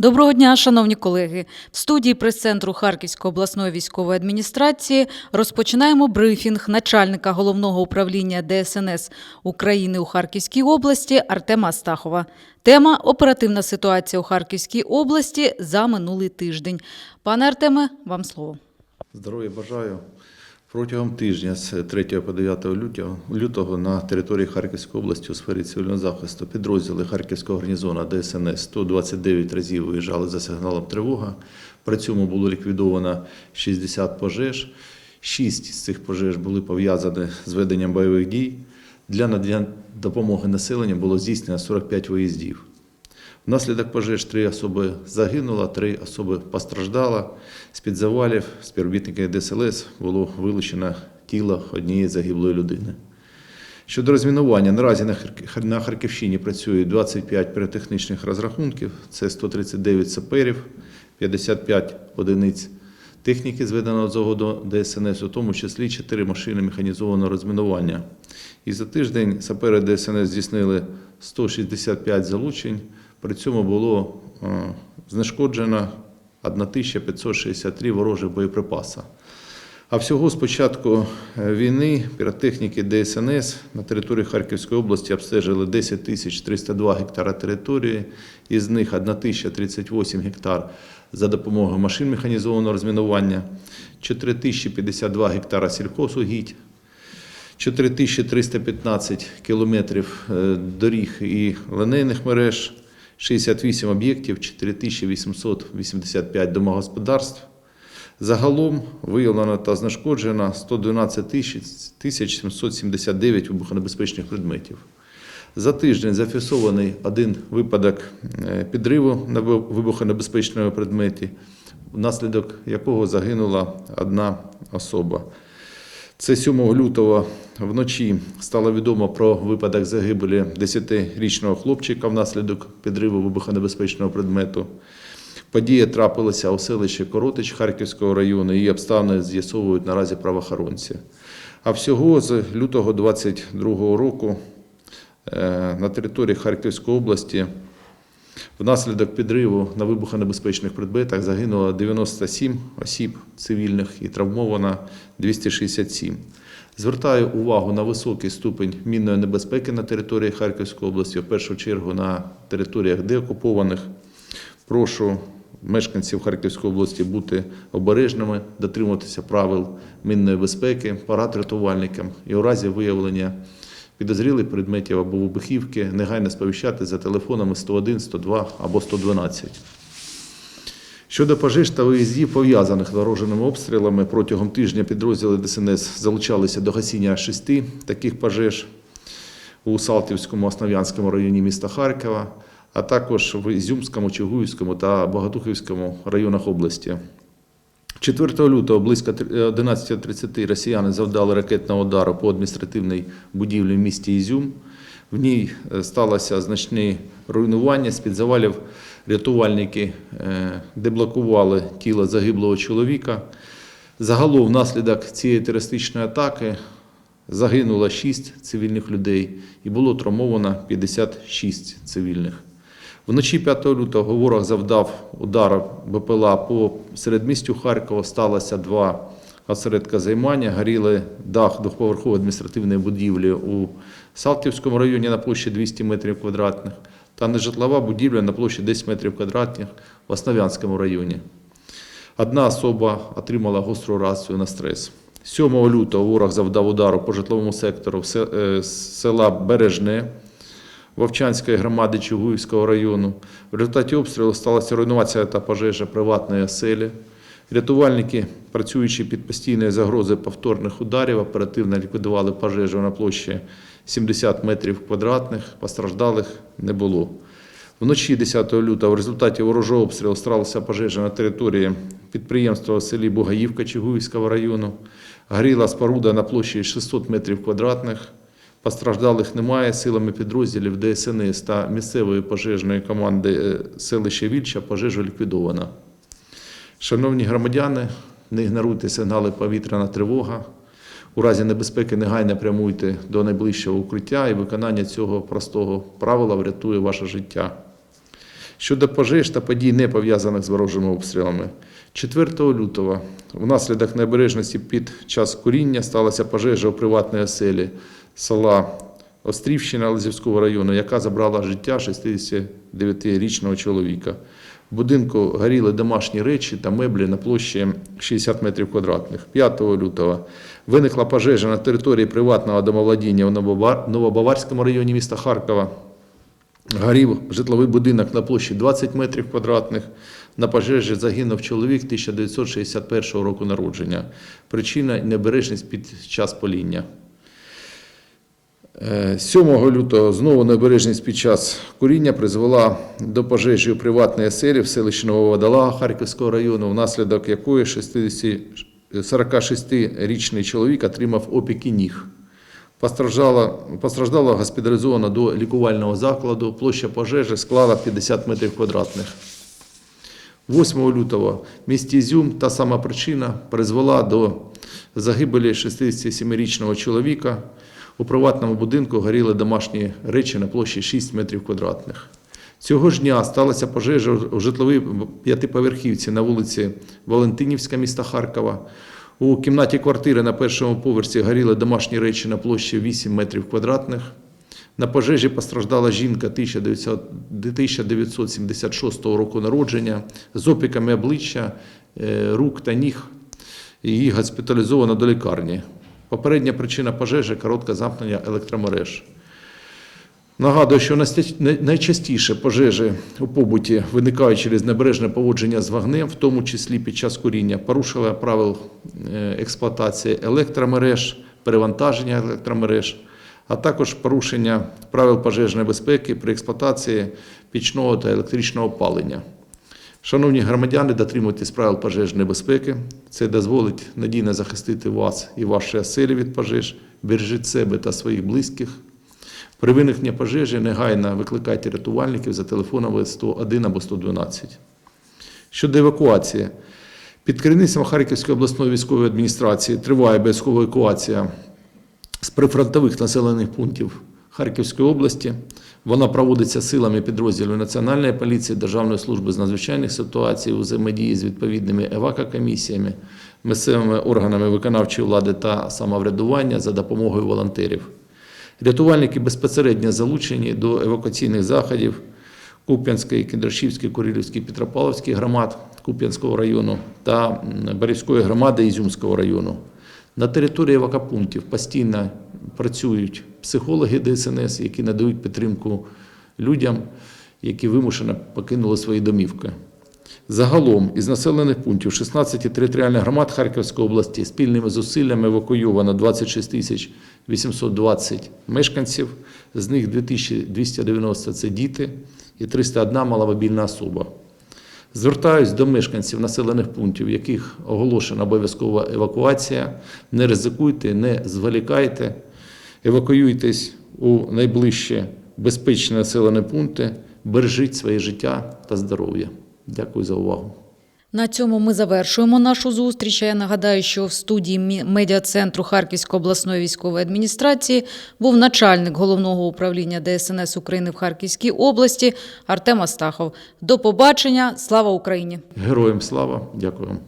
Доброго дня, шановні колеги. В студії прес-центру Харківської обласної військової адміністрації розпочинаємо брифінг начальника головного управління ДСНС України у Харківській області Артема Астахова. Тема оперативна ситуація у Харківській області за минулий тиждень. Пане Артеме, вам слово. Здоров'я бажаю. Протягом тижня з 3 по 9 лютого, лютого на території Харківської області у сфері цивільного захисту підрозділи Харківського гарнізону ДСНС 129 разів виїжджали за сигналом тривога. При цьому було ліквідовано 60 пожеж. Шість з цих пожеж були пов'язані з веденням бойових дій. Для надання допомоги населенню було здійснено 45 виїздів. Внаслідок пожеж три особи загинуло, три особи постраждало. З-під завалів співробітники ДСЛС було вилучено тіло однієї загиблої людини. Щодо розмінування, наразі на Харківщині працює 25 піротехнічних розрахунків, це 139 саперів, 55 одиниць техніки зведеного заводу ДСНС, у тому числі 4 машини механізованого розмінування. І за тиждень сапери ДСНС здійснили 165 залучень, при цьому було е, знешкоджено 1563 ворожих боєприпаси. А всього з початку е, війни піротехніки ДСНС на території Харківської області обстежили 10 тисяч 302 гектара території, із них 1038 гектар за допомогою машин механізованого розмінування, 4052 гектара сільхозугідь, 4315 кілометрів е, доріг і линейних мереж, 68 об'єктів, 4885 домогосподарств. Загалом виявлено та знешкоджено 112 тисяч 779 вибухонебезпечних предметів. За тиждень зафіксований один випадок е, підриву на вибухонебезпечному предметі, внаслідок якого загинула одна особа. Це 7 лютого вночі стало відомо про випадок загибелі 10-річного хлопчика внаслідок підриву вибухонебезпечного предмету. Подія трапилася у селищі Коротич Харківського району. Її обставини з'ясовують наразі правоохоронці. А всього з лютого 2022 року е, на території Харківської області внаслідок підриву на вибухонебезпечних предметах загинуло 97 осіб цивільних і травмовано 267. Звертаю увагу на високий ступень мінної небезпеки на території Харківської області, в першу чергу на територіях деокупованих. Прошу мешканців Харківської області бути обережними, дотримуватися правил мінної безпеки, парад рятувальникам і у разі виявлення підозрілих предметів або вибухівки негайно сповіщати за телефонами 101, 102 або 112. Щодо пожеж та виїздів, пов'язаних з ворожими обстрілами, протягом тижня підрозділи ДСНС залучалися до гасіння шести таких пожеж у Салтівському, Основ'янському районі міста Харкова, а також в Ізюмському, Чугуївському та Богодухівському районах області. 4 лютого близько 11.30 росіяни завдали ракетного удару по адміністративній будівлі в місті Ізюм. В ній е, сталося значне руйнування. З-під завалів рятувальники е, деблокували тіло загиблого чоловіка. Загалом внаслідок цієї терористичної атаки загинуло 6 цивільних людей і було травмовано 56 цивільних. Вночі 5 лютого ворог завдав удар БПЛА по середмістю Харкова. Сталося два осередка займання. Горіли дах двохповерхової адміністративної будівлі у Салтівському районі на площі 200 метрів квадратних та нежитлова будівля на площі 10 метрів квадратних в Основ'янському районі. Одна особа отримала гостру реакцію на стрес. 7 лютого ворог завдав удару по житловому сектору е, села Бережне Вовчанської громади Чугуївського району. В результаті обстрілу сталася руйнація та пожежа приватної оселі. Рятувальники, працюючи під постійною загрозою повторних ударів, оперативно ліквідували пожежу на площі 70 метрів квадратних, постраждалих не було. Вночі 10 лютого в результаті ворожого обстрілу сталася пожежа на території підприємства у селі Бугаївка Чугуївського району. Горіла споруда на площі 600 метрів квадратних. Постраждалих немає. Силами підрозділів ДСНС та місцевої пожежної команди е, селища Вільча пожежу ліквідовано. Шановні громадяни, не ігноруйте сигнали повітряна тривога. У разі небезпеки негайно прямуйте до найближчого укриття і виконання цього простого правила врятує ваше життя. Щодо пожеж та подій, не пов'язаних з ворожими обстрілами. 4 лютого внаслідок необережності під час куріння сталася пожежа у приватній оселі села Острівщина Лизівського району, яка забрала життя 69-річного чоловіка. В будинку горіли домашні речі та меблі на площі 60 метрів квадратних. 5 лютого виникла пожежа на території приватного домовладіння в Новобаварському районі міста Харкова. Горів житловий будинок на площі 20 метрів квадратних. На пожежі загинув чоловік 1961 року народження. Причина небережність під час поління. Е, 7 лютого знову необережність під час куріння призвела до пожежі у приватній оселі в селищі Нововодолага Харківського району, внаслідок якої 60 46-річний чоловік отримав опіки ніг. Постраждало, постраждало госпіталізовано до лікувального закладу. Площа пожежі склала 50 метрів квадратних. 8 лютого в місті Ізюм та сама причина призвела до загибелі 67-річного чоловіка. У приватному будинку горіли домашні речі на площі 6 метрів квадратних. Цього ж дня сталася пожежа у житловій п'ятиповерхівці на вулиці Валентинівська міста Харкова. У кімнаті квартири на першому поверсі горіли домашні речі на площі 8 метрів квадратних. На пожежі постраждала жінка 1900 1976 року народження з опіками обличчя, е, рук та ніг. Її госпіталізовано до лікарні. Попередня причина пожежі коротке замкнення електромереж. Нагадую, що найчастіше пожежі у побуті виникають через небережне поводження з вогнем, в тому числі під час куріння, порушення правил е, експлуатації електромереж, перевантаження електромереж, а також порушення правил пожежної безпеки при експлуатації пічного та електричного опалення. Шановні громадяни, дотримуйтесь правил пожежної безпеки. Це дозволить надійно захистити вас і ваші оселі від пожеж. Бережіть себе та своїх близьких. При виникненні пожежі негайно викликайте рятувальників за телефонами 101 або 112. Щодо евакуації. Під керівництвом Харківської обласної військової адміністрації триває обов'язкова евакуація з прифронтових населених пунктів Харківської області. Вона проводиться силами підрозділів Національної поліції, Державної служби з надзвичайних ситуацій у взаємодії з відповідними евакокомісіями, місцевими органами виконавчої влади та самоврядування за допомогою волонтерів. Рятувальники безпосередньо залучені до евакуаційних заходів Куп'янської, Кіндрашівської, Курилівської, Петропавловської громад Куп'янського району та м, Борівської громади Ізюмського району. На території евакопунктів постійно працюють психологи ДСНС, які надають підтримку людям, які вимушено покинули свої домівки. Загалом із населених пунктів 16 територіальних громад Харківської області спільними зусиллями евакуйовано 26 тисяч 820 мешканців, з них 2290 – це діти і 301 маломобільна особа. Звертаюсь до мешканців населених пунктів, в яких оголошена обов'язкова евакуація. Не ризикуйте, не зволікайте, евакуюйтесь у найближчі безпечні населені пункти, бережіть своє життя та здоров'я. Дякую за увагу. На цьому ми завершуємо нашу зустріч. Я нагадаю, що в студії медіа-центру Харківської обласної військової адміністрації був начальник головного управління ДСНС України в Харківській області Артем Астахов. До побачення. Слава Україні! Героям слава! Дякую.